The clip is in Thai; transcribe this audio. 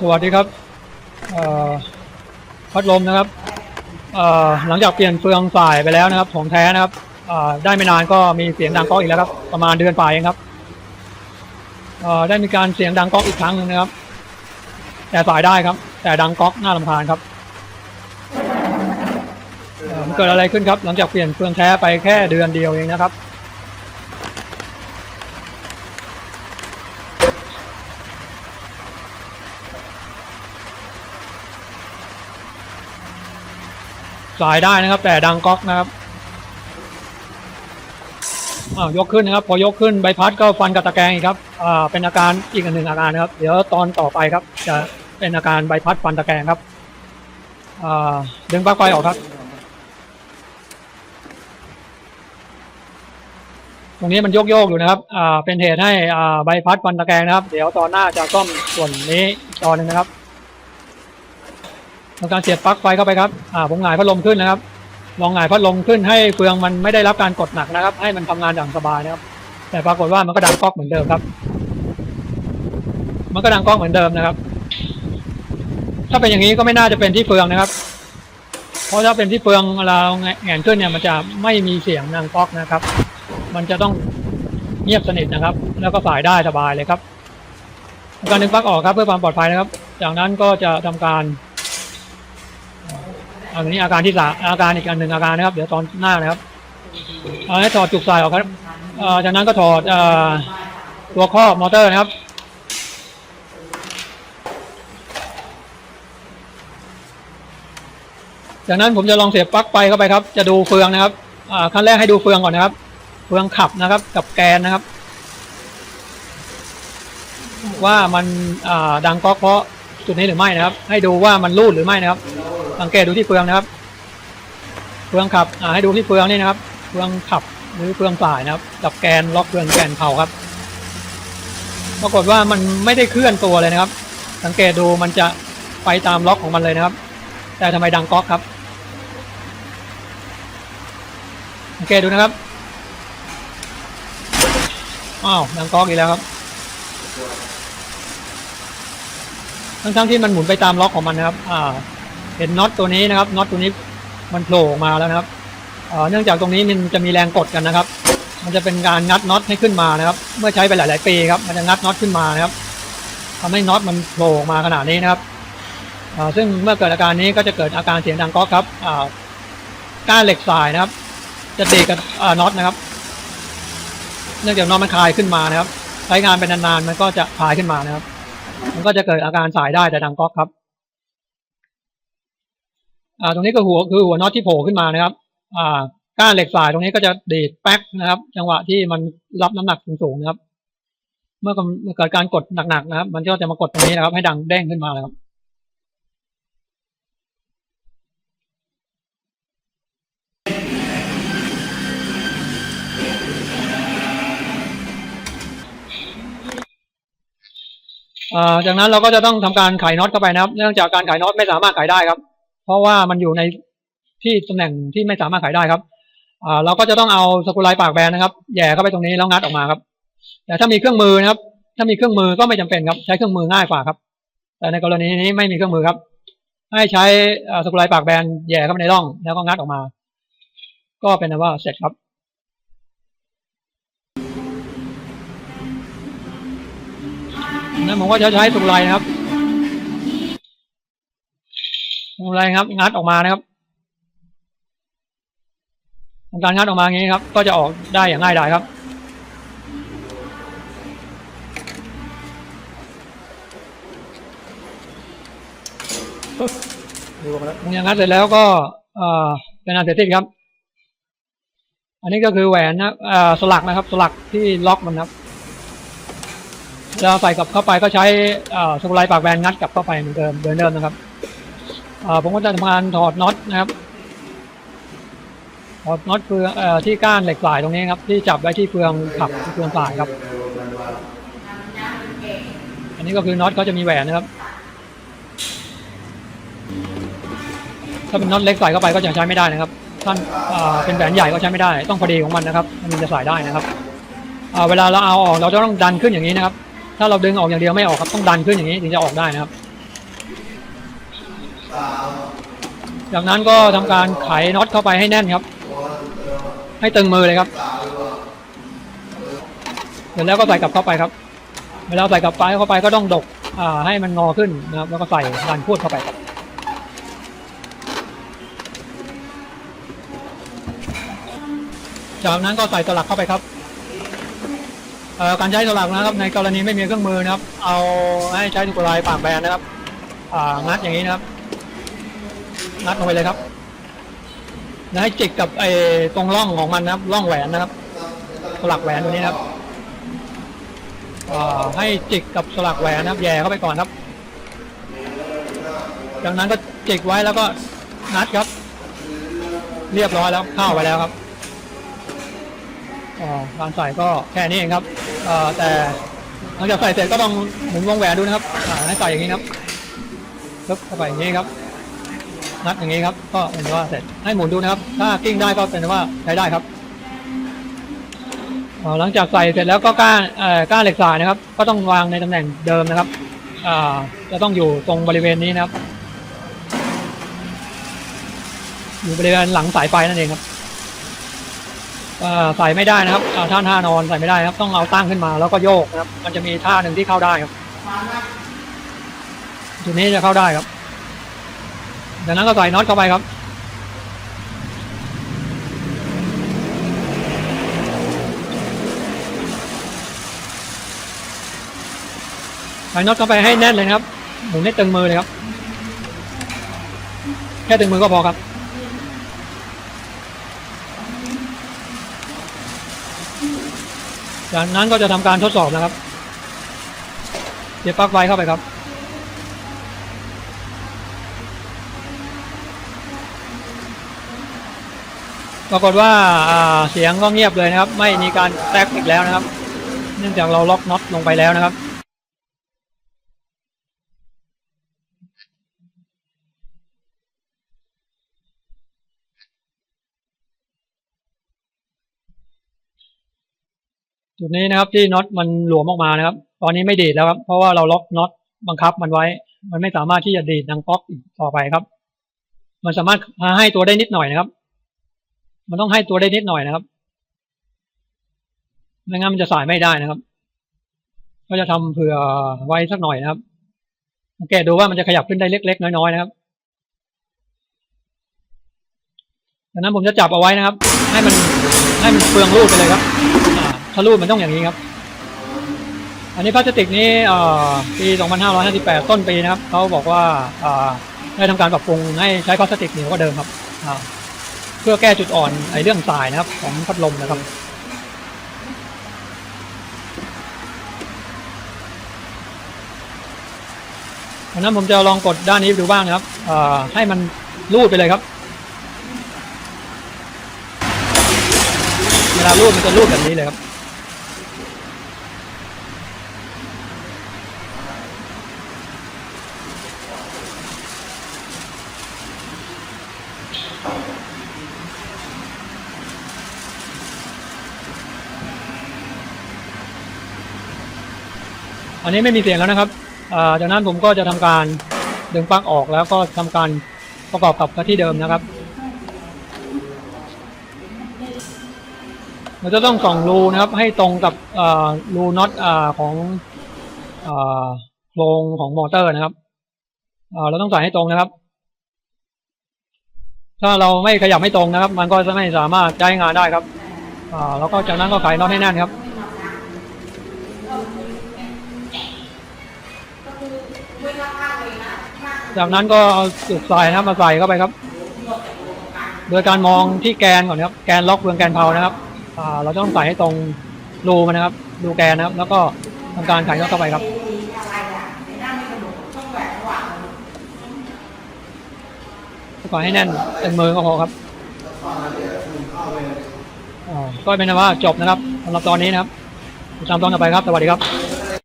สวัสดีครับพัดลมนะครับหลังจากเปลี่ยนเฟืองสายไปแล้วนะครับของแท้นะครับได้ไม่นานก็มีเสียงดังก๊อกอีกแล้วครับ ประมาณเดือนฝ่ายเองครับได้มีการเสียงดังก๊อกอีกครั้งหนึงนะครับ แต่สายได้ครับ แต่ดังก๊อกน่ารำคาญครับมันเกิดอะไรขึ้นครับ หลังจากเปลี่ยนเฟืองแท้ไปแค่เดือนเดียวเองนะครับ สายได้นะครับ แต่ดังก๊อกนะครับอ้าวยกขึ้นนะครับ พอยกขึ้นใบพัดก็ฟันกับตะแกรงอีกครับอ่าเป็นอาการอีกอันหนึ่งอาการนะครับ เดี๋ยวตอนต่อไปครับ จะเป็นอาการใบพัดฟันตะแกรงครับอ่าดึงปลั๊กไฟออกครับ ตรงนี้มันโยกโยกๆอยู่นะครับอ่าเป็นเหตุให้อ่าใบพัดฟันตะแกรงนะครับ เดี๋ยวตอนหน้าจะซ่อมส่วนนี้ตอนหนึ่งนะครับ ทำการเสียบปลั๊กไฟเข้าไปครับ อ่าผมหงายพัดลมขึ้นนะครับ ลองหงายพัดลมขึ้นให้เฟืองมันไม่ได้รับการกดหนักนะครับ ให้มันทำงานอย่างสบายนะครับ แต่ปรากฏว่ามันก็ดังก๊อกเหมือนเดิมครับ มันก็ดังก๊อกเหมือนเดิมนะครับ ถ้าเป็นอย่างนี้ก็ไม่น่าจะเป็นที่เฟืองนะครับ เพราะถ้าเป็นที่เฟืองเราแหงนขึ้นเนี่ย มันจะไม่มีเสียงดังก๊อกนะครับ มันจะต้องเงียบสนิทนะครับ แล้วก็สายได้สบายเลยครับทำการดึงปลั๊กออกครับเพื่อความปลอดภัยนะครับ จากนั้นก็จะทำการ อันนี้อาการที่สามอาการอีกอันหนึ่งอาการนะครับ เดี๋ยวตอนหน้านะครับเอาให้ถอดจุกสายออกครับจากนั้นก็ถอดอตัวครอบมอเตอร์นะครับจากนั้นผมจะลองเสียบปลั๊กไฟเข้าไปครับ จะดูเฟืองนะครับขั้นแรกให้ดูเฟืองก่อนนะครับ เฟืองขับนะครับ กับแกนนะครับ ว่ามันดังก๊อกเพราะจุดนี้หรือไม่นะครับ ให้ดูว่ามันรูดหรือไม่นะครับ สังเกตดูที่เฟืองนะครับ เฟืองขับอ่าให้ดูที่เฟืองนี่นะครับ เฟืองขับหรือเฟืองสายนะครับกับแกนล็อกเฟืองแกนเข่าครับ ปรากฏว่ามันไม่ได้เคลื่อนตัวเลยนะครับ สังเกตดูมันจะไปตามล็อกของมันเลยนะครับ แต่ทำไมดังก๊อกครับ สังเกตดูนะครับ อ้าวดังก๊อกอีกแล้วครับทั้งๆที่มันหมุนไปตามล็อกของมันนะครับ อ่า เห็นน็อตตัวนี้นะครับน็อตตัวนี้มันโผล่ออกมาแล้วนะครับเนื่องจากตรงนี้มันจะมีแรงกดกันนะครับ มันจะเป็นการงัดน็อตให้ขึ้นมานะครับ เมื่อใช้ไปหลาย ๆ ปีครับ มันจะงัดน็อตขึ้นมานะครับทำให้น็อตมันโผล่ออกมาขนาดนี้นะครับซึ่งเมื่อเกิดอาการนี้ก็จะเกิดอาการเสียงดังก๊อกครับก้านเหล็กสายนะครับ จะตีกับน็อตนะครับ เนื่องจากน็อตมันคลายขึ้นมานะครับ ใช้งานเป็นนานๆมันก็จะคลายขึ้นมานะครับ มันก็จะเกิดอาการสายได้แต่ดังก๊อกครับ อ่าตรงนี้ก็หัวคือหัวน็อตที่โผล่ขึ้นมานะครับ อ่าก้านเหล็กสายตรงนี้ก็จะดีดแป๊กนะครับ จังหวะที่มันรับน้ำหนักสูงๆนะครับ เมื่อเกิดการกดหนักๆนะครับ มันก็จะมากดตรงนี้นะครับ ให้ดังเด้งขึ้นมานะครับอ่าจากนั้นเราก็จะต้องทำการไขน็อตเข้าไปนะครับ เนื่องจากการไขน็อตไม่สามารถไขได้ครับ เพราะว่ามันอยู่ในที่ตำแหน่งที่ไม่สามารถไขได้ครับเราก็จะต้องเอาสกรูไลปากแบนนะครับแย่เข้าไปตรงนี้แล้วงัดออกมาครับ แต่ถ้ามีเครื่องมือนะครับ ถ้ามีเครื่องมือก็ไม่จำเป็นครับ ใช้เครื่องมือง่ายกว่าครับ แต่ในกรณีนี้ไม่มีเครื่องมือครับ ให้ใช้สกรูไลปากแบนแย่เข้าไปในร่อง แล้วก็งัดออกมา ก็เป็นว่าเสร็จครับนั้นผมก็จะใช้สกรูไลนะครับ สกรูไลน์ครับงัดออกมานะครับทำการงัดออกมาอย่างนี้ครับ ก็จะออกได้อย่างง่ายดายครับดูมาแล้วอย่างงัดเสร็จแล้วก็เป็นอันเสร็จสิ้นครับ อันนี้ก็คือแหวนนะสลักนะครับ สลักที่ล็อกมันครับเราใส่กลับเข้าไปก็ใช้สกรูไลปากแบนงัดกลับเข้าไปเหมือนเดิมเหมือนเดิมนะครับ ผมก็จะทำการถอดน็อตนะครับ ถอดน็อตเฟืองเอ่อที่ก้านเหล็กสายตรงนี้ครับ ที่จับไว้ที่เฟืองขับที่เฟืองสายครับ อันนี้ก็คือน็อตเขาจะมีแหวนนะครับ ถ้าเป็นน็อตเล็กใส่เข้าไปก็จะใช้ไม่ได้นะครับท่านเป็นแหวนใหญ่ก็ใช้ไม่ได้ ต้องพอดีของมันนะครับมันจะใส่ได้นะครับเวลาเราเอาออกเราจะต้องดันขึ้นอย่างนี้นะครับ ถ้าเราดึงออกอย่างเดียวไม่ออกครับต้องดันขึ้นอย่างนี้ถึงจะออกได้นะครับ จากนั้นก็ทำการไขน็อตเข้าไปให้แน่นครับ ให้ตึงมือเลยครับเสร็จแล้วก็ใส่กลับเข้าไปครับ เวลาใส่กลับไปเข้าไปก็ต้องดกอ่าให้มันงอขึ้นนะครับแล้วก็ใส่ลานพูดเข้าไปครับจากนั้นก็ใส่สลักเข้าไปครับการใช้สลักนะครับ ในกรณีไม่มีเครื่องมือนะครับ เอาให้ใช้ตุกลายปากแบนนะครับอ่างัดอย่างนี้นะครับ งัดลงไปเลยครับแล้วให้จิกกับไอ้ตรงร่องของมันนะครับร่องแหวนนะครับ สลักแหวนตัวนี้นะครับอ่าให้จิกกับสลักแหวนนะครับ แย่เข้าไปก่อนครับ จากนั้นก็จิกไว้แล้วก็นัดครับ เรียบร้อยแล้วเข้าไปแล้วครับอ่าการใส่ก็แค่นี้เองครับอ่าแต่หลังจากใส่เสร็จก็ต้องหมุนวงแหวนดูนะครับอ่าให้ใส่อย่างนี้ครับปึ๊บเข้าไปอย่างนี้ครับ นัดอย่างนี้ครับ ก็เป็นว่าเสร็จให้หมุนดูนะครับ ถ้ากิ้งได้ก็เป็นว่าใช้ได้ครับหลังจากใส่เสร็จแล้วก็ก้านก้านเหล็กสายนะครับ ก็ต้องวางในตำแหน่งเดิมนะครับจะต้องอยู่ตรงบริเวณนี้นะครับ อยู่บริเวณหลังสายไฟนั่นเองครับใส่ไม่ได้นะครับอ่าท่าท่านอนใส่ไม่ได้ครับ ต้องเอาตั้งขึ้นมาแล้วก็โยกนะครับ มันจะมีท่าหนึ่งที่เข้าได้ครับจุดนี้จะเข้าได้ครับ จากนั้นก็ใส่น็อตเข้าไปครับ ใส่น็อตเข้าไปให้แน่นเลยครับ หมุนให้ตึงมือเลยครับ แค่ตึงมือก็พอครับจากนั้นก็จะทำการทดสอบนะครับ เสียบปลั๊กไฟเข้าไปครับ ปรากฏว่าเสียงก็เงียบเลยนะครับ ไม่มีการแตกอีกแล้วนะครับ เนื่องจากเราล็อกน็อตลงไปแล้วนะครับจุดนี้นะครับที่น็อตมันหลวมออกมานะครับ ตอนนี้ไม่ดีดแล้วครับ เพราะว่าเราล็อกน็อตบังคับมันไว้ มันไม่สามารถที่จะดีดดังป๊อกอีกต่อไปครับ มันสามารถให้ตัวได้นิดหน่อยนะครับ มันต้องให้ตัวได้นิดหน่อยนะครับ ไม่งั้นมันจะสายไม่ได้นะครับ ก็จะทำเผื่อไว้สักหน่อยนะครับสังเกตดูว่ามันจะขยับขึ้นได้เล็ก ๆ น้อยๆนะครับดังนั้นผมจะจับเอาไว้นะครับ ให้มันให้มันเปลืองรูดไปเลยครับถ้ารูดมันต้องอย่างนี้ครับ อันนี้พลาสติกนี้เอ่อปี 2558 ต้นปีนะครับเขาบอกว่าได้ทำการปรับปรุงให้ใช้พลาสติกเหนียวกว่าเดิมครับ พื่อแก้จุดอ่อนไอ้เรื่องสายนะครับ ของพัดลมนะครับดังนั้นผมจะลองกดด้านนี้ดูบ้างนะครับให้มันรูดไปเลยครับ เวลารูดมันจะรูดแบบนี้เลยครับ อันนี้ไม่มีเสียงแล้วนะครับจากนั้นผมก็จะทำการดึงปลั๊กออกแล้วก็ทำการประกอบกับที่เดิมนะครับ เราจะต้องส่องรูนะครับ ให้ตรงกับรูน็อตอของโครงของมอเตอร์นะครับเราต้องใส่ให้ตรงนะครับ ถ้าเราไม่ขยับให้ตรงนะครับ มันก็จะไม่สามารถใช้งานได้ครับอ่าแล้วก็จากนั้นก็ไขน็อตให้แน่นครับ จากนั้นก็เอาจุกทรายนะครับมาใส่เข้าไปครับ โดยการมองที่แกนก่อนครับ แกนล็อกเบืองแกนเพานะครับเราต้องใส่ให้ตรงรูมันนะครับรูแกนนะครับ แล้วก็ทำการไขน็อตเข้าไปครับก่อนให้แน่นเตึงมือก็พอครับก็เป็นว่าจบนะครับสำหรับตอนนี้นะครับติดตามตอนต่อไปครับ สวัสดีครับ